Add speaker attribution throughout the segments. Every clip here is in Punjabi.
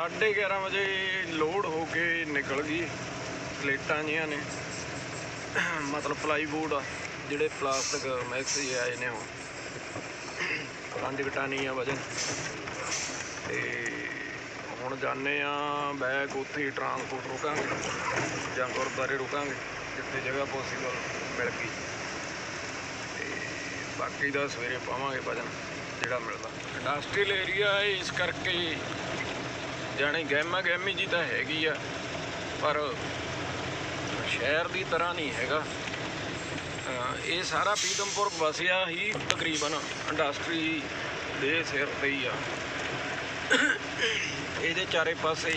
Speaker 1: 11:30 ਵਜੇ ਲੋਡ ਹੋ ਕੇ ਨਿਕਲ ਗਈ। ਪਲੇਟਾਂ ਜੀਆਂ ਨੇ। ਮਤਲਬ ਪਲਾਈਵੁੱਡ ਆ, ਜਿਹੜੇ ਪਲਾਸਟਿਕ ਮਿਕਸ ਜਿਹੇ ਆਏ ਨੇ ਉਹ। ਪੰਜ ਘਟਾਨੀ ਆ ਵਜਨ। ਤੇ ਹੁਣ ਜਾਣੇ ਆ ਬੈਗ ਉੱਥੇ ਹੀ ਟਰਾਂਸਪੋਰਟ ਰੁਕਾਂਗੇ, ਜਾਂ ਗੁਰਦੁਆਰੇ ਰੁਕਾਂਗੇ, ਜਿੱਥੇ ਜਗ੍ਹਾ ਪੋਸੀਬਲ ਮਿਲ ਗਈ। ਤੇ ਬਾਕੀ ਦਾ ਸਵੇਰੇ ਪਾਵਾਂਗੇ ਭਜਨ ਜਿਹੜਾ ਮਿਲਦਾ। ਇੰਡਸਟਰੀਅਲ ਏਰੀਆ ਹੈ ਇਸ ਕਰਕੇ ਜਾਣੀ ਗਹਿਮਾ ਗਹਿਮੀ ਜੀ ਤਾਂ ਹੈਗੀ ਆ, ਪਰ ਸ਼ਹਿਰ ਦੀ ਤਰ੍ਹਾਂ ਨਹੀਂ ਹੈਗਾ। ਇਹ ਸਾਰਾ ਪੀਦਮਪੁਰ ਵਸਿਆ ਹੀ ਤਕਰੀਬਨ ਇੰਡਸਟਰੀ ਦੇ ਸਿਰ ਤੇ ਹੀ ਆ। ਇਹਦੇ ਚਾਰੇ ਪਾਸੇ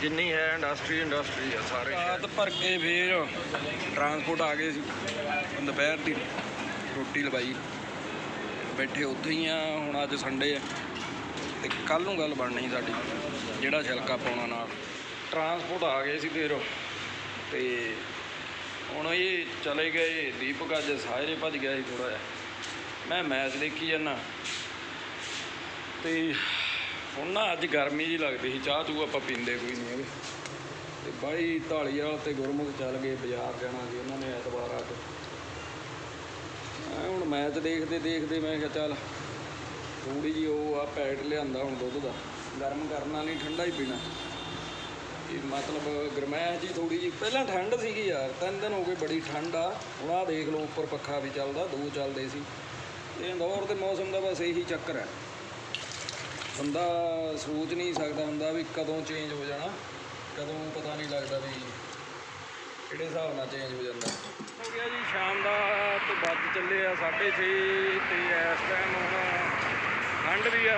Speaker 1: ਜਿੰਨੀ ਹੈ ਇੰਡਸਟਰੀ ਇੰਡਸਟਰੀ ਆ ਸਾਰੇ ਰਾਤ ਭਰ ਕੇ ਫੇਰ ਟਰਾਂਸਪੋਰਟ ਆ ਗਏ ਸੀ। ਦੁਪਹਿਰ ਦੀ ਰੋਟੀ ਲਵਾਈ। ਬੈਠੇ ਉੱਥੇ ਹੀ ਆ, ਹੁਣ ਅੱਜ ਸੰਡੇ ਆ। ਤੇ ਕੱਲ ਨੂੰ ਗੱਲ ਬਣਨੀ ਸਾਡੀ, ਜਿਹੜਾ ਛਿਲਕਾ ਪਾਉਣਾ ਨਾਲ। ਟਰਾਂਸਪੋਰਟ ਆ ਗਏ ਸੀ ਫੇਰ ਤੇ ਹੁਣ ਇਹ ਚਲੇ ਗਏ, ਦੀਪਕ ਅੱਜ ਸਾਰੇ ਭੱਜ ਗਿਆ ਸੀ ਥੋੜਾ ਜਿਹਾ। ਮੈਂ ਮੈਚ ਦੇਖੀ ਜਾਂਦਾ। ਤੇ ਹੁਣ ਨਾ ਅੱਜ ਗਰਮੀ ਜੀ ਲੱਗਦੀ ਸੀ, ਚਾਹ ਚੂ ਆਪਾਂ ਪੀਂਦੇ ਕੋਈ ਨਹੀਂ ਹੈਗੇ। ਤੇ ਬਾਈ ਢਾਲੀਵਾਲ ਤੇ ਗੁਰਮੁਖ ਚੱਲ ਗਏ ਬਾਜ਼ਾਰ ਜਾਣਾ ਸੀ ਉਹਨਾਂ ਨੇ ਐਤਵਾਰ ਆ ਕੇ ਹੁਣ ਮੈਚ ਦੇਖਦੇ ਦੇਖਦੇ ਮੈਂ ਕਿਹਾ ਚੱਲ ਥੋੜੀ ਜੀ ਉਹ ਆ ਪੈਕਟ ਲਿਆਂਦਾ ਹੁਣ ਦੁੱਧ ਦਾ। ਗਰਮ ਕਰਨਾ ਨਹੀਂ, ਠੰਡਾ ਹੀ ਪੀਣਾ। ਇਹ ਮਤਲਬ ਗਰਮੈਸ਼ ਜੀ ਥੋੜੀ ਜੀ ਪਹਿਲਾਂ ਠੰਡ ਸੀਗੀ ਯਾਰ, ਤਿੰਨ ਦਿਨ ਹੋ ਗਏ ਬੜੀ ਠੰਡ ਆ। ਹੁਣ ਆ ਦੇਖ ਲਓ, ਉੱਪਰ ਪੱਖਾ ਵੀ ਚੱਲਦਾ, ਦੋ ਚੱਲਦੇ ਸੀ। ਇਹ ਇੰਦੌਰ ਦੇ ਮੌਸਮ ਦਾ ਬਸ ਇਹੀ ਚੱਕਰ ਹੈ। ਬੰਦਾ ਸੋਚ ਨਹੀਂ ਸਕਦਾ ਹੁੰਦਾ ਵੀ ਕਦੋਂ ਚੇਂਜ ਹੋ ਜਾਣਾ। ਕਦੋਂ ਪਤਾ ਨਹੀਂ ਲੱਗਦਾ ਵੀ ਕਿਹੜੇ ਹਿਸਾਬ ਨਾਲ ਚੇਂਜ ਹੋ ਜਾਂਦਾ। ਹੋ ਗਿਆ ਜੀ, ਸ਼ਾਮ ਦਾ ਤੇ ਵੱਜ ਚੱਲੇ ਆ 6:30 ਤੇ ਇਸ ਟਾਈਮ ਹੁਣ ਠੰਡ ਵੀ ਆ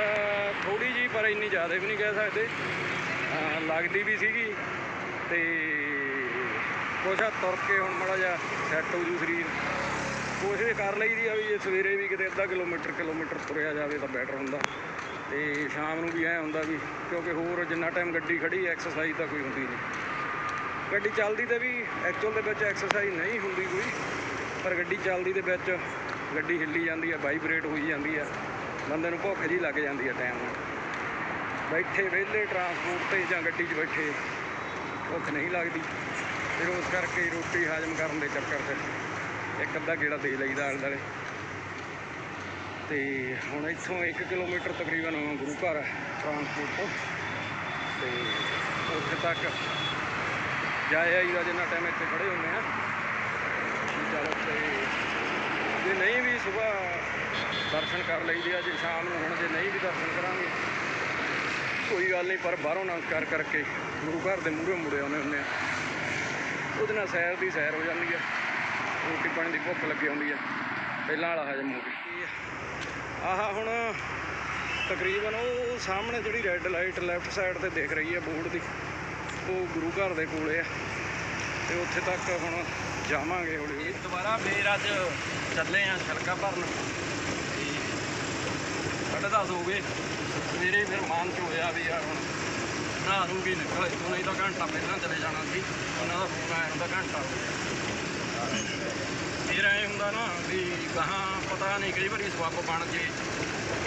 Speaker 1: ਥੋੜੀ ਜੀ ਪਰ ਇੰਨੀ ਜ਼ਿਆਦਾ ਵੀ ਨਹੀਂ ਕਹਿ ਸਕਦੇ। ਲੱਗਦੀ ਵੀ ਸੀਗੀ। ਤੇ ਕੁਛ ਆ ਤੁਰ ਕੇ ਹੁਣ ਮਾੜਾ ਜਿਹਾ ਸੈੱਟ ਹੋ ਜੂ ਸਰੀਰ। ਕੋਸ਼ਿਸ਼ ਕਰ ਲਈਦੀ ਆ ਵੀ ਜੇ ਸਵੇਰੇ ਵੀ ਕਿਤੇ ਅੱਧਾ ਕਿਲੋਮੀਟਰ ਕਿਲੋਮੀਟਰ ਤੁਰਿਆ ਜਾਵੇ ਤਾਂ ਬੈਟਰ ਹੁੰਦਾ। ਤੇ ਸ਼ਾਮ ਨੂੰ ਵੀ ਐ ਹੁੰਦਾ ਵੀ, ਕਿਉਂਕਿ ਹੋਰ ਜਿੰਨਾ ਟਾਈਮ ਗੱਡੀ ਖੜੀ ਐਕਸਰਸਾਈਜ਼ ਤਾਂ ਕੋਈ ਹੁੰਦੀ ਨਹੀਂ। ਗੱਡੀ ਚੱਲਦੀ ਤੇ ਵੀ ਐਕਚੁਅਲ ਦੇ ਵਿੱਚ ਐਕਸਰਸਾਈਜ਼ ਨਹੀਂ ਹੁੰਦੀ ਕੋਈ। ਪਰ ਗੱਡੀ ਚੱਲਦੀ ਦੇ ਵਿੱਚ, ਗੱਡੀ ਹਿੱਲੀ ਜਾਂਦੀ ਆ ਵਾਈਬ੍ਰੇਟ ਹੋਈ ਜਾਂਦੀ ਆ। ਬੰਦੇ ਨੂੰ ਭੁੱਖ ਜੀ ਲੱਗ ਜਾਂਦੀ ਹੈ ਟਾਈਮ ਨਾਲ। ਬੈਠੇ ਵਿਹਲੇ ਟਰਾਂਸਪੋਰਟ ਤੇ ਜਾਂ ਗੱਡੀ 'ਚ ਬੈਠੇ, ਭੁੱਖ ਨਹੀਂ ਲੱਗਦੀ। ਫਿਰ ਉਸ ਕਰਕੇ ਰੋਟੀ ਹਾਜ਼ਮ ਕਰਨ ਦੇ ਚੱਕਰ 'ਚ ਇੱਕ ਅੱਧਾ ਗੇੜਾ ਦੇ ਲਈਦਾ ਆਲੇ ਦੁਆਲੇ। ਤੇ ਹੁਣ ਇੱਥੋਂ 1 ਕਿਲੋਮੀਟਰ ਤਕਰੀਬਨ ਗੁਰੂ ਘਰ ਟਰਾਂਸਪੋਰਟ ਤੋਂ। ਤੇ ਉੱਥੇ ਤੱਕ ਜਾਇਆ ਹੀ ਦਾ ਜਿੰਨਾ ਟਾਈਮ ਇੱਥੇ ਖੜੇ ਹੁੰਦੇ ਆ। ਵੀ ਚੱਲ ਤੇ ਜੇ ਨਹੀਂ ਵੀ ਸਵੇਰ ਦਰਸ਼ਨ ਕਰ ਲਈਦੇ ਆ, ਜੇ ਸ਼ਾਮ ਨੂੰ ਹੁਣ ਜੇ ਨਹੀਂ ਵੀ ਦਰਸ਼ਨ ਕਰਾਂਗੇ। ਕੋਈ ਗੱਲ ਨਹੀਂ, ਪਰ ਬਾਹਰੋਂ ਨਮਸਕਾਰ ਕਰਕੇ ਗੁਰੂ ਘਰ ਦੇ ਮੂਹਰੇ ਮੁੜੇ ਆਉਂਦੇ ਹੁੰਦੇ ਆ। ਉਹਦੇ ਨਾਲ ਸੈਰ ਦੀ ਸੈਰ ਹੋ ਜਾਂਦੀ ਆ। ਰੋਟੀ ਪਾਣੀ ਦੀ ਭੁੱਖ ਲੱਗੀ ਹੁੰਦੀ ਆ। ਪਹਿਲਾਂ ਵਾਲਾ ਹਜਮ ਹੋ ਗਈ ਆਹ ਹੁਣ ਤਕਰੀਬਨ ਉਹ ਸਾਹਮਣੇ ਜਿਹੜੀ ਰੈੱਡ ਲਾਈਟ ਲੈਫਟ ਸਾਈਡ ਤੇ ਦਿਖ ਰਹੀ ਹੈ ਬੋਰਡ ਦੀ, ਉਹ ਗੁਰੂ ਘਰ ਦੇ ਕੋਲੇ ਆ। ਤੇ ਉੱਥੇ ਤੱਕ ਹੁਣ ਜਾਵਾਂਗੇ ਹੌਲੀ ਹੌਲੀ। ਦੁਬਾਰਾ ਫੇਰ ਅੱਜ ਚੱਲੇ ਆ ਛਲਕਾ ਭਰਨ। ਤੇ ਸਾਢੇ ਦਸ ਹੋ ਗਏ। ਸਵੇਰੇ ਫਿਰ ਮਨ ਚ ਹੋਇਆ ਵੀ ਯਾਰ ਹੁਣ ਨਹਾ ਨੂੰ ਵੀ ਨਿਕਲ ਇੱਥੋਂ, ਨਹੀਂ ਤਾਂ ਘੰਟਾ ਪਹਿਲਾਂ ਚਲੇ ਜਾਣਾ ਸੀ। ਉਹਨਾਂ ਦਾ ਫੋਨ ਆਇਆ ਹੁੰਦਾ ਘੰਟਾ ਹੋ ਗਿਆ। ਫਿਰ ਐ ਹੁੰਦਾ ਨਾ ਵੀ ਕਹਾਂ ਪਤਾ ਨਹੀਂ, ਕਈ ਵਾਰੀ ਸਬੱਬ ਬਣ ਜੇ।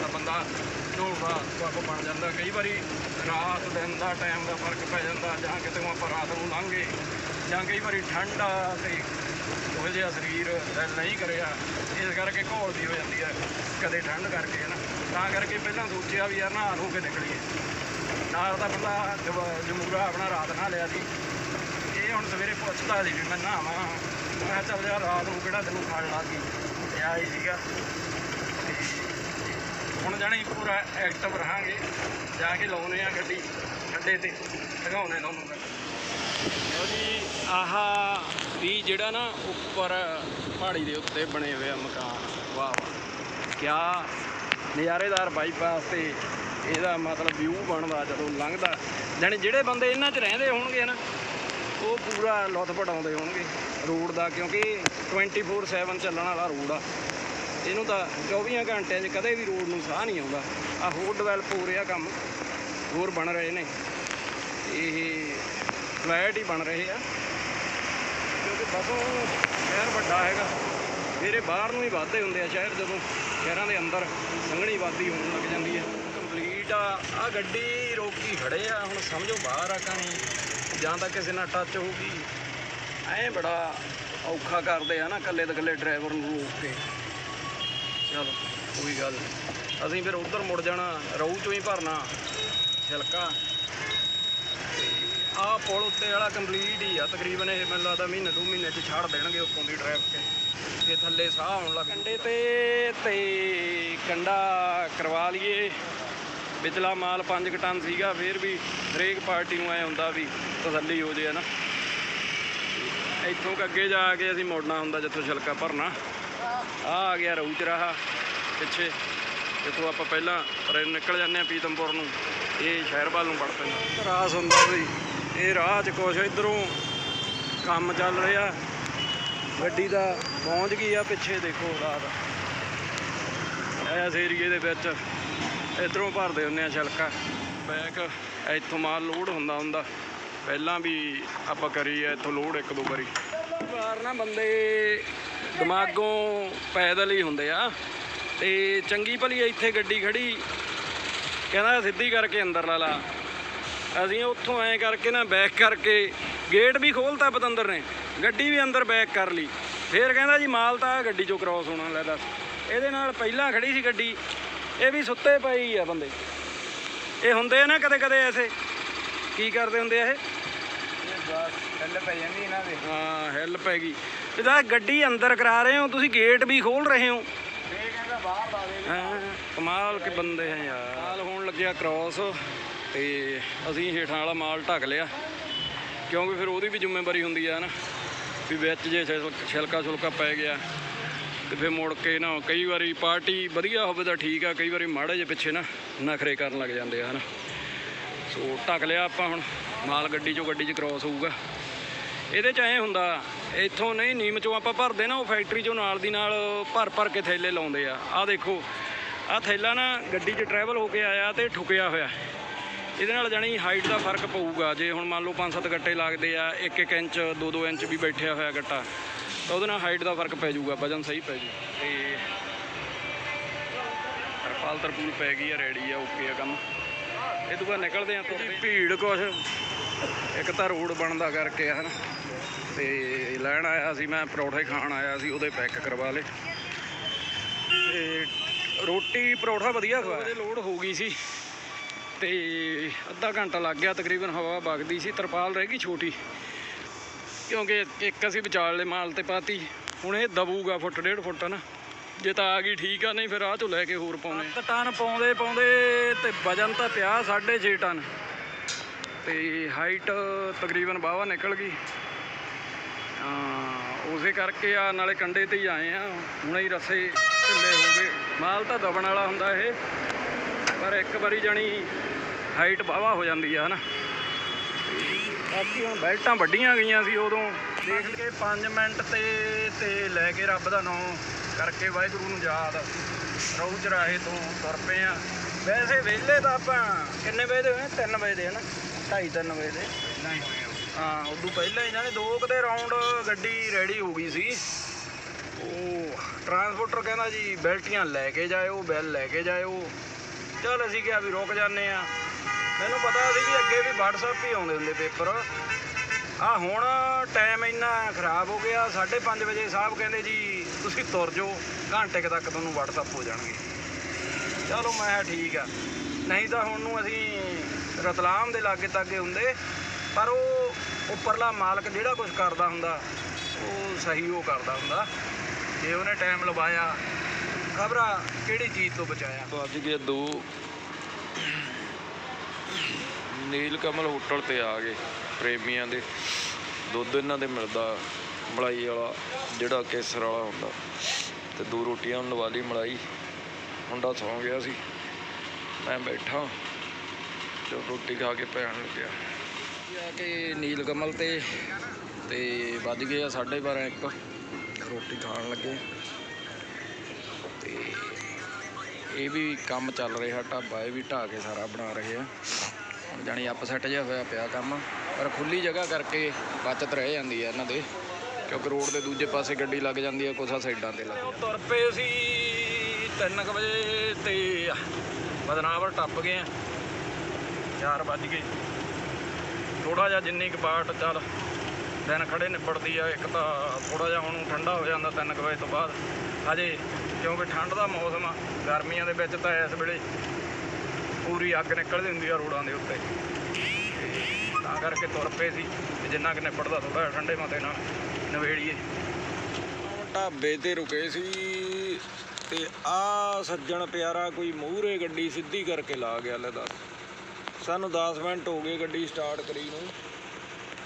Speaker 1: ਤਾਂ ਬੰਦਾ ਢੋਲਦਾ ਸਬੱਬ ਬਣ ਜਾਂਦਾ। ਕਈ ਵਾਰੀ ਰਾਤ, ਦਿਨ ਦਾ ਟਾਈਮ ਦਾ ਫ਼ਰਕ ਪੈ ਜਾਂਦਾ ਜਾਂ ਕਿਤੇ ਆਪਾਂ ਰਾਤ ਨੂੰ ਲੰਘੇ। ਜਾਂ ਕਈ ਵਾਰੀ ਠੰਡ ਆ ਤੇ ਉਹ ਜਿਹਾ ਸਰੀਰ ਦਿਲ ਨਹੀਂ ਕਰਿਆ, ਇਸ ਕਰਕੇ ਘੋਲਦੀ ਹੋ ਜਾਂਦੀ ਹੈ ਕਦੇ ਠੰਡ ਕਰਕੇ ਹੈ ਨਾ ਤਾਂ ਕਰਕੇ ਪਹਿਲਾਂ ਸੋਚਿਆ ਵੀ ਯਾਰ ਨਹਾ ਨੂੰ ਕੇ ਨਿਕਲੀਏ। ਨਾਲ ਤਾਂ ਬੰਦਾ ਜਮ- ਜਮੂਰਾ ਆਪਣਾ ਰਾਤ ਨਹਾ ਲਿਆ ਸੀ। ਇਹ ਹੁਣ ਸਵੇਰੇ ਪੁੱਛਦਾ ਸੀ ਵੀ ਮੈਂ ਨਹਾਵਾਂ। ਮੈਂ ਕਿਹਾ ਚੱਲ ਜਾ ਰਾਤ ਨੂੰ ਕਿਹੜਾ ਤੈਨੂੰ ਖਾਣ ਲਾ ਸੀ ਤੇ ਆਈ ਸੀਗਾ। ਤੇ ਹੁਣ ਜਾਣੀ ਪੂਰਾ ਐਕਟਿਵ ਰਹਾਂਗੇ। ਜਾ ਕੇ ਲਾਉਨੇ ਆ ਗੱਡੀ। ਅੱਡੇ ਤੇ ਦਿਖਾਉਣੇ ਤੁਹਾਨੂੰ ਮੈਂ। ਲਓ ਜੀ, ਆਹਾ ਵੀ ਜਿਹੜਾ ਨਾ ਉੱਪਰ ਪਹਾੜੀ ਦੇ ਉੱਤੇ ਬਣੇ ਹੋਏ ਆ ਮਕਾਨ। ਵਾਹ ਵਾਹ। ਕਿਆ ਨਜ਼ਾਰੇਦਾਰ ਬਾਈਪਾਸ ਤੇ ਇਹਦਾ ਮਤਲਬ ਵਿਊ ਬਣਦਾ, ਜਦੋਂ ਲੰਘਦਾ। ਜਾਣੀ ਜਿਹੜੇ ਬੰਦੇ ਇਹਨਾਂ 'ਚ ਰਹਿੰਦੇ ਹੋਣਗੇ ਨਾ, ਉਹ ਪੂਰਾ ਲੁੱਤ ਪਟਾਉਂਦੇ ਹੋਣਗੇ ਰੋਡ ਦਾ, ਕਿਉਂਕਿ 24/7 ਚੱਲਣ ਵਾਲਾ ਰੋਡ ਆ। ਇਹਨੂੰ ਤਾਂ 24 ਘੰਟਿਆਂ 'ਚ ਕਦੇ ਵੀ ਰੋਡ ਨੂੰ ਸਾਹ ਨਹੀਂ ਆਉਂਦਾ। ਆ ਹੋਰ ਡਿਵੈਲਪ ਹੋ ਰਿਹਾ ਕੰਮ, ਹੋਰ ਬਣ ਰਹੇ ਨੇ। ਇਹ ਫਲੈਟ ਹੀ ਬਣ ਰਹੇ ਆ। ਕਿਉਂਕਿ ਬਸੋਂ ਸ਼ਹਿਰ ਵੱਡਾ ਹੈਗਾ। ਮੇਰੇ ਬਾਹਰ ਨੂੰ ਹੀ ਵਾਧੇ ਹੁੰਦੇ ਆ ਸ਼ਹਿਰ ਜਦੋਂ ਸ਼ਹਿਰਾਂ ਦੇ ਅੰਦਰ ਸੰਘਣੀ ਆਬਾਦੀ ਹੋਣ ਲੱਗ ਜਾਂਦੀ ਹੈ। ਕੰਪਲੀਟ ਆ। ਆ ਗੱਡੀ ਰੋਕੀ ਖੜੇ ਆ। ਹੁਣ ਸਮਝੋ ਬਾਹਰ ਆ ਕਣੀ। ਜਾਂ ਤਾਂ ਕਿਸੇ ਨਾਲ ਟੱਚ ਹੋਊਗੀ। ਐ ਬੜਾ ਔਖਾ ਕਰਦੇ ਆ ਨਾ ਇਕੱਲੇ ਦੇ ਇਕੱਲੇ ਡਰਾਈਵਰ ਨੂੰ ਰੋਕ ਕੇ। ਚਲੋ, ਕੋਈ ਗੱਲ ਨੀ। ਅਸੀਂ ਫਿਰ ਉਧਰ ਮੁੜ ਜਾਣਾ। ਰਊ ਚੋਂ ਹੀ ਭਰਨਾ। ਛਿਲਕਾ। ਆ ਪੁਲ ਉੱਤੇ ਵਾਲਾ ਕੰਪਲੀਟ ਹੀ ਆ ਤਕਰੀਬਨ ਇਹ ਮੈਨੂੰ ਲੱਗਦਾ ਮਹੀਨੇ ਦੋ ਮਹੀਨੇ ਚ ਛੱਡ ਦੇਣਗੇ ਉੱਤੋਂ ਦੀ ਡਰਾਈਵ ਕੇ। ਇਹ ਥੱਲੇ ਸਾਹ ਆਉਣ ਲੱਗ ਕੰਡੇ ਤੇ ਤੇ ਕੰਡਾ ਕਰਵਾ ਲਈਏ। ਵਿਚਲਾ ਮਾਲ 5 ਟਨ ਸੀਗਾ ਫਿਰ ਵੀ ਹਰੇਕ ਪਾਰਟੀ ਨੂੰ ਐ ਹੁੰਦਾ ਵੀ ਤਸੱਲੀ ਹੋ ਜੇ ਨਾ ਇੱਥੋਂ ਕੁ ਅੱਗੇ ਜਾ ਕੇ ਅਸੀਂ ਮੁੜਨਾ ਹੁੰਦਾ ਜਿੱਥੋਂ ਛਿਲਕਾ ਭਰਨਾ। ਆ ਆ ਗਿਆ ਰਊ ਚਰਾਹਾ ਪਿੱਛੇ। ਜਿੱਥੋਂ ਆਪਾਂ ਪਹਿਲਾਂ ਰੇ ਨਿਕਲ ਜਾਂਦੇ ਆ ਪੀਤਮਪੁਰ ਨੂੰ ਇਹ ਸ਼ਹਿਰ ਵੱਲ ਨੂੰ ਵੜ ਪੈਂਦਾ ਰਾਸ ਹੁੰਦਾ ਵੀ ਇਹ ਰਾਹ 'ਚ ਕੁਛ ਇਧਰੋਂ ਕੰਮ ਚੱਲ ਰਿਹਾ। ਗੱਡੀ ਦਾ ਪਹੁੰਚ ਗਈ ਆ ਪਿੱਛੇ, ਦੇਖੋ ਰਾਤ। ਇਸ ਏਰੀਏ ਦੇ ਵਿੱਚ ਇਧਰੋਂ ਭਰਦੇ ਹੁੰਦੇ ਆ ਛਲਕਾ। ਬੈਕ ਇੱਥੋਂ ਮਾਲ ਲੋਡ ਹੁੰਦਾ ਹੁੰਦਾ। ਪਹਿਲਾਂ ਵੀ ਆਪਾਂ ਕਰੀ ਆ, ਇੱਥੋਂ ਲੋਡ ਇੱਕ ਦੋ ਵਾਰੀ। ਵਾਰ ਨਾ ਬੰਦੇ ਦਿਮਾਗੋਂ ਪੈਦਲ ਹੀ ਹੁੰਦੇ ਆ। ਤੇ ਚੰਗੀ ਭਲੀ ਇੱਥੇ ਗੱਡੀ ਖੜੀ, ਕਹਿੰਦਾ ਸਿੱਧੀ ਕਰਕੇ ਅੰਦਰ ਲਾ ਲਾ। ਅਸੀਂ ਉੱਥੋਂ ਐ ਕਰਕੇ ਨਾ ਬੈਕ ਕਰਕੇ ਗੇਟ ਵੀ ਖੋਲਤਾ ਪਤੰਦਰ ਨੇ ਗੱਡੀ ਵੀ ਅੰਦਰ ਬੈਕ ਕਰ ਲਈ। ਫੇਰ ਕਹਿੰਦਾ ਜੀ ਮਾਲ ਤਾਂ ਗੱਡੀ ਚੋਂ ਕ੍ਰਾਸ ਹੋਣਾ ਲੈ ਦੱਸ। ਇਹਦੇ ਨਾਲ ਪਹਿਲਾਂ ਖੜੀ ਸੀ ਗੱਡੀ ਇਹ ਵੀ ਸੁੱਤੇ ਹੀ ਆ ਬੰਦੇ। ਇਹ ਹੁੰਦੇ ਆ ਨਾ ਕਦੇ ਕਦੇ ਐਸੇ। ਕੀ ਕਰਦੇ ਹੁੰਦੇ ਆ ਇਹ?
Speaker 2: ਥੱਲੇ ਪੈ ਜਾਂਦੀ ਇਹਨਾਂ ਦੇ
Speaker 1: ਹਾਂ ਹਿੱਲ ਪੈ ਗਈ। ਇਹਦਾ ਗੱਡੀ ਅੰਦਰ ਕਰਾ ਰਹੇ ਹੋ ਤੁਸੀਂ ਗੇਟ ਵੀ ਖੋਲ ਰਹੇ ਹੋ।
Speaker 2: ਇਹ ਕਹਿੰਦਾ ਬਾਹਰ ਦਾ ਦੇ।
Speaker 1: ਹਾਂ ਕਮਾਲ ਕੇ ਬੰਦੇ ਹੈ ਯਾਰ। ਹੋਣ ਲੱਗਿਆ ਕ੍ਰਾਸ ਤੇ ਅਸੀਂ ਹੇਠਾਂ ਵਾਲਾ ਮਾਲ ਢੱਕ ਲਿਆ, ਕਿਉਂਕਿ ਫਿਰ ਉਹਦੀ ਵੀ ਜ਼ਿੰਮੇਵਾਰੀ ਹੁੰਦੀ ਆ ਨਾ, ਵੀ ਵਿੱਚ ਜੇ ਛਿਲ- ਛਿਲਕਾ ਛੁਲਕਾ ਪੈ ਗਿਆ, ਤੇ ਫਿਰ ਮੁੜ ਕੇ ਨਾ ਕਈ ਵਾਰੀ ਪਾਰਟੀ ਵਧੀਆ ਹੋਵੇ ਤਾਂ ਠੀਕ ਆ, ਕਈ ਵਾਰੀ ਮਾੜੇ ਜਿਹੇ ਪਿੱਛੇ ਨਾ ਨਖਰੇ ਕਰਨ ਲੱਗ ਜਾਂਦੇ ਆ, ਹਨਾ। ਸੋ ਢੱਕ ਲਿਆ ਆਪਾਂ ਹੁਣ, ਮਾਲ ਗੱਡੀ ਚੋਂ ਗੱਡੀ 'ਚ ਕ੍ਰਾਸ ਹੋਊਗਾ। ਇਹਦੇ 'ਚ ਐਂ ਹੁੰਦਾ, ਇੱਥੋਂ ਨਹੀਂ ਨੀਮ ਚੋਂ ਆਪਾਂ ਭਰਦੇ ਨਾ, ਉਹ ਫੈਕਟਰੀ ਚੋਂ ਨਾਲ ਦੀ ਨਾਲ ਭਰ ਭਰ ਕੇ ਥੈਲੇ ਲਾਉਂਦੇ ਆ। ਆਹ ਦੇਖੋ, ਆਹ ਥੈਲਾ ਨਾ ਗੱਡੀ 'ਚ ਟਰੈਵਲ ਹੋ ਕੇ ਆਇਆ ਤੇ ਠੁਕਿਆ ਹੋਇਆ। ਇਹਦੇ ਨਾਲ ਜਾਣੀ ਹਾਈਟ ਦਾ ਫ਼ਰਕ ਪਊਗਾ। ਜੇ ਹੁਣ ਮੰਨ ਲਓ 5-7 ਗੱਟੇ ਲੱਗਦੇ ਆ 1-1 ਇੰਚ 2-2 ਇੰਚ ਵੀ ਬੈਠਿਆ ਹੋਇਆ ਗੱਟਾ ਤਾਂ ਉਹਦੇ ਨਾਲ ਹਾਈਟ ਦਾ ਫ਼ਰਕ ਪੈ ਜਾਊਗਾ ਵਜਨ ਸਹੀ ਪੈ ਜੂ ਤੇ ਤਰਪਾਲ ਤਰਪੂਲ ਪੈ ਗਈ ਆ ਰੈਡੀ ਆ ਓਕੇ ਆ ਕੰਮ। ਇਹ ਤੋਂ ਬਾਅਦ ਨਿਕਲਦੇ ਆ ਤੁਰਦੇ ਭੀੜ ਕੁਛ। ਇੱਕ ਤਾਂ ਰੋਡ ਬਣਦਾ ਕਰਕੇ ਹਨ। ਤੇ ਲੈਣ ਆਇਆ ਸੀ ਮੈਂ ਪਰੌਠੇ ਖਾਣ ਆਇਆ ਸੀ ਉਹਦੇ ਪੈਕ ਕਰਵਾ ਲੇ ਤੇ ਰੋਟੀ ਪਰੌਠਾ ਵਧੀਆ ਖਵਾਇਆ। ਲੋਡ ਹੋ ਗਈ ਸੀ। ਤੇ ਅੱਧਾ ਘੰਟਾ ਲੱਗ ਗਿਆ ਤਕਰੀਬਨ ਹਵਾ ਵਗਦੀ ਸੀ, ਤਰਪਾਲ ਰਹਿ ਗਈ ਛੋਟੀ। ਕਿਉਂਕਿ ਇੱਕ ਅਸੀਂ ਵਿਚਾਲੇ ਮਾਲ ਤੇ ਪਾਤੀ, ਹੁਣ ਇਹ ਦਬੂਗਾ ਫੁੱਟ, ਡੇਢ ਫੁੱਟ ਨਾ। ਜੇ ਤਾਂ ਆ ਗਈ ਠੀਕ ਆ, ਨਹੀਂ ਫਿਰ ਆਹ ਤੋਂ ਲੈ ਕੇ ਹੋਰ ਪਾਉਣੇ 7 ਟਨ ਪਾਉਂਦੇ ਪਾਉਂਦੇ ਤੇ ਵਜਨ ਤਾਂ ਪਿਆ 6.5 ਟਨ। ਤੇ ਹਾਈਟ ਤਕਰੀਬਨ ਬਾਵਾ ਨਿਕਲ ਗਈ। ਉਸੇ ਕਰਕੇ ਆ, ਨਾਲੇ ਕੰਡੇ ਤੇ ਹੀ ਆਏ ਆ। ਹੁਣੇ ਹੀ ਰਸੇ ਢਿੱਲੇ ਹੋ ਗਏ। ਮਾਲ ਤਾਂ ਦਬਣ ਵਾਲਾ ਹੁੰਦਾ ਇਹ। ਪਰ ਇੱਕ ਵਾਰੀ ਜਾਣੀ ਹਾਈਟ ਬਾਵਾ ਹੋ ਜਾਂਦੀ ਆ ਹਨਾ? ਬਾਕੀ ਹੁਣ ਬੈਲਟਾਂ ਵੱਡੀਆਂ ਗਈਆਂ ਸੀ ਉਦੋਂ। ਦੇਖ ਕੇ 5 ਮਿੰਟ ਤੇ ਤੇ ਲੈ ਕੇ ਰੱਬ ਦਾ ਨਾਮ ਕਰਕੇ ਵਾਹਿਗੁਰੂ ਨੂੰ ਯਾਦ। ਰਹੁ ਚਰਾਹੇ ਤੋਂ ਤੁਰ ਪਏ ਆ। ਵੈਸੇ ਵਿਹਲੇ ਤਾਂ ਆਪਾਂ ਕਿੰਨੇ ਵਜੇ ਦੇ ਹੋਏ 3 ਵਜੇ ਦੇ ਹਨਾ? 2:30 3 ਵਜੇ ਦੇ। ਹਾਂ ਉਦੋਂ ਪਹਿਲਾਂ ਇਹਨਾਂ ਨੇ ਦੋ ਕੁ ਦੇ ਰਾਉਂਡ ਗੱਡੀ ਰੈਡੀ ਹੋ ਗਈ ਸੀ। ਉਹ ਟਰਾਂਸਪੋਰਟਰ ਕਹਿੰਦਾ ਜੀ ਬੈਲਟੀਆਂ ਲੈ ਕੇ ਜਾਇਓ ਬੈਲ ਲੈ ਕੇ ਜਾਇਓ। ਚਲ ਅਸੀਂ ਕਿਹਾ ਵੀ ਰੁਕ ਜਾਂਦੇ ਆ ਮੈਨੂੰ ਪਤਾ ਸੀ ਕਿ ਅੱਗੇ ਵੀ WhatsApp ਹੀ ਆਉਂਦੇ ਹੁੰਦੇ ਪੇਪਰ। ਆ ਹੁਣ ਟਾਈਮ ਇੰਨਾ ਖਰਾਬ ਹੋ ਗਿਆ 5:30 ਵਜੇ ਸਾਹਿਬ ਕਹਿੰਦੇ ਜੀ, ਤੁਸੀਂ ਤੁਰ ਜਾਓ, ਘੰਟੇ ਕੁ ਤੱਕ ਤੁਹਾਨੂੰ WhatsApp ਹੋ ਜਾਣਗੇ। ਚਲੋ ਮੈਂ ਠੀਕ ਆ। ਨਹੀਂ ਤਾਂ ਹੁਣ ਨੂੰ ਅਸੀਂ ਰਤਲਾਮ ਦੇ ਲਾਗੇ ਤਾਗੇ ਹੁੰਦੇ, ਪਰ ਉਹ ਉੱਪਰਲਾ ਮਾਲਕ ਜਿਹੜਾ ਕੁਝ ਕਰਦਾ ਹੁੰਦਾ, ਉਹ ਸਹੀ ਉਹ ਕਰਦਾ ਹੁੰਦਾ। ਜੇ ਉਹਨੇ ਟਾਈਮ ਲਵਾਇਆ ਖਬਰਾਂ ਕਿਹੜੀ ਚੀਜ਼ ਤੋਂ ਬਚਾਇਆ?
Speaker 3: ਵੱਜ ਗਏ ਦੋ। ਨੀਲ ਕਮਲ ਹੋਟਲ ਤੇ ਆ ਗਏ ਪ੍ਰੇਮੀਆਂ ਦੇ। ਦੁੱਧ ਇਹਨਾਂ ਦੇ ਮਿਲਦਾ ਮਲਾਈ ਵਾਲਾ, ਜਿਹੜਾ ਕੇਸਰ ਵਾਲਾ ਹੁੰਦਾ। ਤੇ ਦੋ ਰੋਟੀਆਂ ਉਹਨੂੰ ਲਵਾ ਲਈ ਮਲਾਈ। ਮੁੰਡਾ ਸੌਂ ਗਿਆ ਸੀ। ਮੈਂ ਬੈਠਾ। ਤੇ ਰੋਟੀ ਖਾ ਕੇ ਪੈਣ ਲੱਗਿਆ।
Speaker 1: ਆ ਕੇ ਨੀਲ ਕਮਲ ਤੇ ਤੇ ਵੱਜ ਗਏ ਆ 12:30 ਇੱਕ। ਰੋਟੀ ਖਾਣ ਲੱਗੇ। ਇਹ ਵੀ ਕੰਮ ਚੱਲ ਰਿਹਾ, ਢਾਬਾ ਇਹ ਵੀ ਢਾਹ ਕੇ ਸਾਰਾ ਬਣਾ ਰਹੇ ਆ। ਹੁਣ ਜਾਣੀ ਅਪਸੈਟ ਜਿਹਾ ਹੋਇਆ ਪਿਆ ਕੰਮ, ਪਰ ਖੁੱਲੀ ਜਗ੍ਹਾ ਕਰਕੇ ਬਚਤ ਰਹਿ ਜਾਂਦੀ ਹੈ ਇਹਨਾਂ ਦੇ, ਕਿਉਂਕਿ ਰੋਡ ਦੇ ਦੂਜੇ ਪਾਸੇ ਗੱਡੀ ਲੱਗ ਜਾਂਦੀ ਹੈ ਕੁਛਾ ਸਾਈਡਾਂ ਤੇ ਲੱਗ ਤੁਰ ਪਏ ਸੀ 3 ਵਜੇ ਤੇ ਬਦਨਾਵਰ ਟੱਪ ਗਏ ਆ 4 ਵੱਜ ਗਏ। ਥੋੜਾ ਜਿਹਾ ਜਿੰਨੀ ਕੁ ਬਾਟ ਚੱਲ। ਦਿਨ ਖੜੇ ਨਿਬੜਦੀ ਆ, ਇੱਕ ਤਾਂ ਥੋੜਾ ਜਿਹਾ ਹੁਣ ਠੰਡਾ ਹੋ ਜਾਂਦਾ 3 ਵਜੇ ਤੋਂ ਬਾਅਦ। ਹਜੇ ਕਿਉਂਕਿ ਠੰਡ ਦਾ ਮੌਸਮ ਆ, ਗਰਮੀਆਂ ਦੇ ਵਿੱਚ ਤਾਂ ਇਸ ਵੇਲੇ ਪੂਰੀ ਅੱਗ ਨਿਕਲਦੀ ਹੁੰਦੀ ਆ ਰੋਡਾਂ ਦੇ ਉੱਤੇ। ਤੇ ਤਾਂ ਕਰਕੇ ਤੁਰ ਪਏ ਸੀ, ਤੇ ਜਿੰਨਾ ਕਿ ਨਿਬੜਦਾ ਥੋੜਾ ਜਿਹਾ ਠੰਡੇ ਮਤੇ ਨਾਲ ਨਵੇੜੀਏ ਢਾਬੇ ਤੇ ਰੁਕੇ ਸੀ, ਤੇ ਆ ਸੱਜਣ ਪਿਆਰਾ ਕੋਈ ਮੂਹਰੇ ਗੱਡੀ ਸਿੱਧੀ ਕਰਕੇ ਲਾ ਗਿਆ ਲੈ ਦੱਸ। ਸਾਨੂੰ 10 ਮਿੰਟ ਹੋ ਗਏ ਗੱਡੀ ਸਟਾਰਟ ਕਰੀ ਨੂੰ।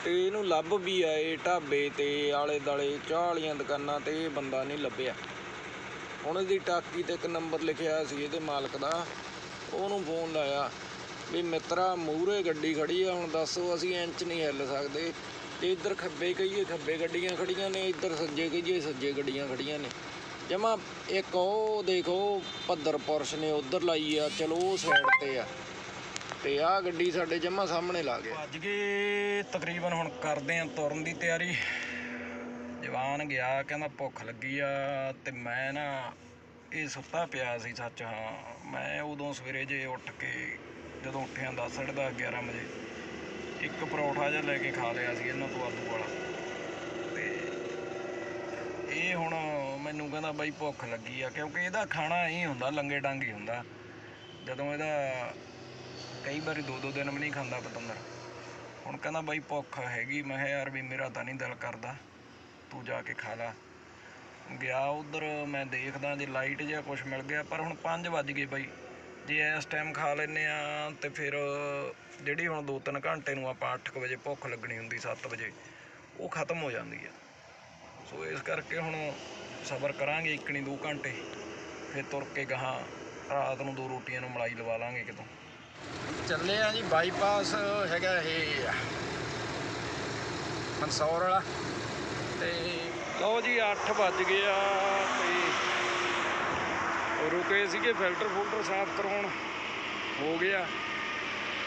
Speaker 1: ਤੇ ਇਹਨੂੰ ਲੱਭ ਵੀ ਆਏ ਢਾਬੇ ਤੇ ਆਲੇ ਦਾਲੇ ਚਾਹ ਵਾਲੀਆਂ ਦੁਕਾਨਾਂ ਤੇ, ਇਹ ਬੰਦਾ ਨਹੀਂ ਲੱਭਿਆ। ਹੁਣ ਇਹਦੀ ਟਾਕੀ ਤੇ ਇੱਕ ਨੰਬਰ ਲਿਖਿਆ ਸੀ, ਇਹਦੇ ਮਾਲਕ ਦਾ। ਉਹਨੂੰ ਫੋਨ ਲਾਇਆ ਵੀ, ਮਿੱਤਰਾ, ਮੂਹਰੇ ਗੱਡੀ ਖੜੀ ਆ, ਹੁਣ ਦੱਸੋ ਅਸੀਂ ਇੰਚ ਨਹੀਂ ਹਿੱਲ ਸਕਦੇ। ਤੇ ਇੱਧਰ ਖੱਬੇ ਕਹੀਏ, ਖੱਬੇ ਗੱਡੀਆਂ ਖੜੀਆਂ ਨੇ, ਇੱਧਰ ਸੱਜੇ ਕਹੀਏ, ਸੱਜੇ ਗੱਡੀਆਂ ਖੜੀਆਂ ਨੇ। ਜਮਾ ਇੱਕ ਉਹ ਦੇਖੋ, ਭੱਦਰ ਪੁਰਸ਼ ਨੇ ਉਧਰ ਲਾਈ ਆ, ਚਲੋ ਉਹ ਸਾਈਡ ਤੇ ਆ। ਤੇ ਆ ਗੱਡੀ ਸਾਡੇ ਜਮਾ ਸਾਹਮਣੇ ਲਾ ਗਏ। ਅੱਜ ਕੇ ਤਕਰੀਬਨ ਹੁਣ ਕਰਦੇ ਆ ਤੁਰਨ ਦੀ ਤਿਆਰੀ। ਜਵਾਨ ਗਿਆ, ਕਹਿੰਦਾ ਭੁੱਖ ਲੱਗੀ ਆ, ਤੇ ਮੈਂ ਨਾ ਇਹ ਸੁੱਤਾ ਪਿਆ ਸੀ ਸੱਚ, ਹਾਂ। ਮੈਂ ਉਦੋਂ ਸਵੇਰੇ ਜੇ ਉੱਠ ਕੇ ਜਦੋਂ ਉੱਠਿਆ 10 10:30 11 ਵਜੇ ਇੱਕ ਪਰੌਠਾ ਜਿਹਾ ਲੈ ਕੇ ਖਾ ਲਿਆ ਸੀ ਇਹਨਾਂ ਤੋਂ ਆਲੂ ਵਾਲਾ। ਤੇ ਇਹ ਹੁਣ ਮੈਨੂੰ ਕਹਿੰਦਾ ਬਾਈ ਭੁੱਖ ਲੱਗੀ ਆ, ਕਿਉਂਕਿ ਇਹਦਾ ਖਾਣਾ ਇਹ ਹੁੰਦਾ ਲੰਗੇ ਡੰਗ ਹੀ ਹੁੰਦਾ। ਜਦੋਂ ਇਹਦਾ ਕਈ ਵਾਰੀ ਦੋ ਦੋ ਦਿਨ ਵੀ ਨਹੀਂ ਖਾਂਦਾ ਪਤੰਦਰ। ਹੁਣ ਕਹਿੰਦਾ ਬਾਈ ਭੁੱਖ ਹੈਗੀ, ਮੈਂ ਕਿਹਾ ਯਾਰ ਵੀ ਮੇਰਾ ਤਾਂ ਨਹੀਂ ਦਿਲ ਕਰਦਾ, ਤੂੰ ਜਾ ਕੇ ਖਾ ਲਾ। ਗਿਆ ਉਧਰ, ਮੈਂ ਦੇਖਦਾ ਜੇ ਲਾਈਟ ਜਿਹਾ ਕੁਝ ਮਿਲ ਗਿਆ, ਪਰ ਹੁਣ 5 ਵੱਜ ਗਏ ਬਾਈ। ਜੇ ਇਸ ਟਾਈਮ ਖਾ ਲੈਨੇ ਆ ਤੇ ਫਿਰ ਜਿਹੜੀ ਹੁਣ 2-3 ਘੰਟੇ ਨੂੰ ਆਪਾਂ 8 ਵਜੇ ਭੁੱਖ ਲੱਗਣੀ ਹੁੰਦੀ 7 ਵਜੇ, ਉਹ ਖਤਮ ਹੋ ਜਾਂਦੀ ਆ। ਸੋ ਇਸ ਕਰਕੇ ਹੁਣ ਸਬਰ ਕਰਾਂਗੇ ਇੱਕ ਨਹੀਂ 2 ਘੰਟੇ, ਫਿਰ ਤੁਰ ਕੇ ਗਾਹਾਂ ਰਾਤ ਨੂੰ ਦੋ ਰੋਟੀਆਂ ਨੂੰ ਮਲਾਈ ਲਵਾ ਲਾਂਗੇ ਕਿਤੋਂ। ਚੱਲੇ ਆ ਜੀ ਬਾਈਪਾਸ ਹੈਗਾ ਇਹ ਮਨਸੌਰ ਵਾਲਾ। ਤੇ ਲਓ ਜੀ 8 ਵੱਜ ਗਏ ਆ ਤੇ ਰੁਕੇ ਸੀਗੇ ਫਿਲਟਰ ਫੁਲਟਰ ਸਾਫ਼ ਕਰਾਉਣ ਹੋ ਗਿਆ।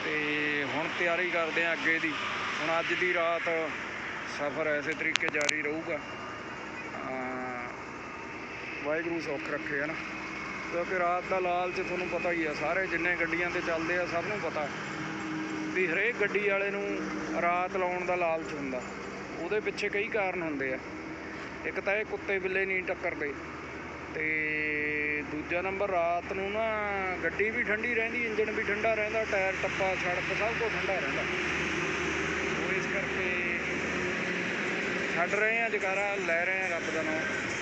Speaker 1: ਤੇ ਹੁਣ ਤਿਆਰੀ ਕਰਦੇ ਆ ਅੱਗੇ ਦੀ। ਹੁਣ ਅੱਜ ਦੀ ਰਾਤ ਸਫ਼ਰ ਐਸੇ ਤਰੀਕੇ ਜਾਰੀ ਰਹੂਗਾ। ਵਾਹਿਗੁਰੂ ਸੌਖ ਰੱਖੇ ਹਨ। ਕਿਉਂਕਿ ਰਾਤ ਦਾ ਲਾਲਚ ਤੁਹਾਨੂੰ ਪਤਾ ਹੀ ਆ, ਸਾਰੇ ਜਿੰਨੇ ਗੱਡੀਆਂ ਤੇ ਚੱਲਦੇ ਆ ਸਭ ਨੂੰ ਪਤਾ ਵੀ ਹਰੇਕ ਗੱਡੀ ਵਾਲੇ ਨੂੰ ਰਾਤ ਲਾਉਣ ਦਾ ਲਾਲਚ ਹੁੰਦਾ। ਉਹਦੇ ਪਿੱਛੇ ਕਈ ਕਾਰਨ ਹੁੰਦੇ ਆ। ਇੱਕ ਤਾਂ ਇਹ ਕੁੱਤੇ ਬਿੱਲੇ ਨਹੀਂ ਟੱਕਰਦੇ ਤੇ ਦੂਜਾ ਨੰਬਰ ਰਾਤ ਨੂੰ ਨਾ ਗੱਡੀ ਵੀ ਠੰਡੀ ਰਹਿੰਦੀ ਇੰਜਨ ਵੀ ਠੰਡਾ ਰਹਿੰਦਾ, ਟਾਇਰ ਟੱਪਾ, ਸੜਕ ਸਭ ਕੁਝ ਠੰਡਾ ਰਹਿੰਦਾ। ਉਹ ਇਸ ਕਰਕੇ ਛੱਡ ਰਹੇ ਆ, ਜਕਾਰਾ ਲੈ ਰਹੇ ਆ ਰੱਬ ਦਾ ਨਾਮ।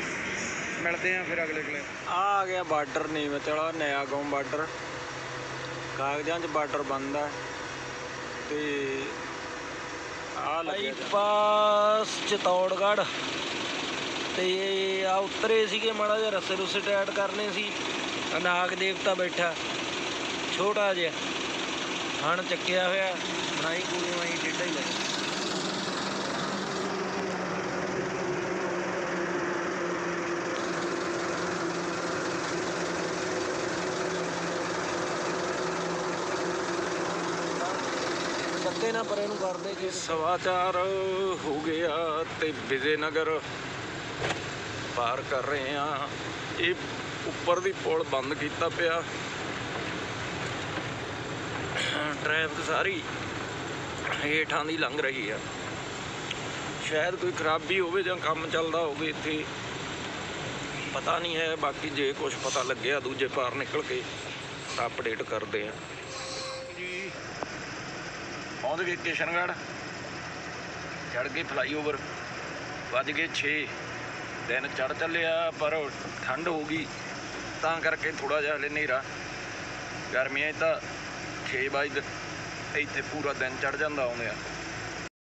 Speaker 1: ਮਿਲਦੇ ਆ ਫਿਰ ਅਗਲੇ ਅਗਲੇ। ਆ ਆ ਗਿਆ ਬਾਰਡਰ ਨੀਮ ਚਲਾ ਨਿਆ ਗਾਉਂ ਬਾਰਡਰ। ਕਾਗਜ਼ਾਂ 'ਚ ਬਾਰਡਰ ਬੰਦਾ ਤੇ ਆ ਲੱਗਿਆ ਪਾਸ ਚਤੌੜਗੜ ਤੇ ਆ ਉਤਰੇ ਸੀਗੇ ਮਾੜਾ ਜਿਹਾ ਰਸੇ ਰੁਸੇ ਟੈਟ ਕਰਨੇ ਸੀ। ਆਹ ਨਾਗ ਦੇਵਤਾ ਬੈਠਾ। ਛੋਟਾ ਜਿਹਾ। ਹਣ ਚੱਕਿਆ ਹੋਇਆ। ਬਣਾਈ ਕੂੜੀ ਵਾਈ ਟੇਢਾ ਹੀ ਲੱਗਾ ਕੱਤੇ ਨਾ ਪਰੇ ਨੂੰ ਕਰਦੇ ਕਿ ਸਵਾਚਾਰ ਹੋ ਗਿਆ ਤੇ ਵਿਜੇ ਨਗਰ ਪਾਰ ਕਰ ਰਹੇ ਆ ਇਹ ਉੱਪਰ ਦੀ ਪੁਲ ਬੰਦ ਕੀਤਾ ਪਿਆ। ਟ੍ਰੈਫਿਕ ਸਾਰੀ ਹੇਠਾਂ ਦੀ ਲੰਘ ਰਹੀ ਆ। ਸ਼ਾਇਦ ਕੋਈ ਖਰਾਬੀ ਹੋਵੇ ਜਾਂ ਕੰਮ ਚੱਲਦਾ ਹੋਵੇ ਇੱਥੇ। ਪਤਾ ਨਹੀਂ ਹੈ, ਬਾਕੀ ਜੇ ਕੁਝ ਪਤਾ ਲੱਗਿਆ ਦੂਜੇ ਪਾਰ ਨਿਕਲ ਕੇ ਤਾਂ ਅਪਡੇਟ ਕਰਦੇ ਆ ਪਹੁੰਚ ਗਏ ਕਿਸ਼ਨਗੜ੍ਹ। ਚੜ ਗਏ ਫਲਾਈਓਵਰ ਵੱਜ ਗਏ 6 ਦਿਨ ਚੜ ਚੱਲਿਆ, ਪਰ ਠੰਡ ਹੋ ਗਈ। ਤਾਂ ਕਰਕੇ ਥੋੜਾ ਜਿਹਾ ਹਲੇ ਹਨੇਰਾ। ਗਰਮੀਆਂ 'ਚ ਤਾਂ 6 ਵਜੇ, ਇੱਥੇ ਪੂਰਾ ਦਿਨ ਚੜ ਜਾਂਦਾ ਆਉਂਦੇ ਆ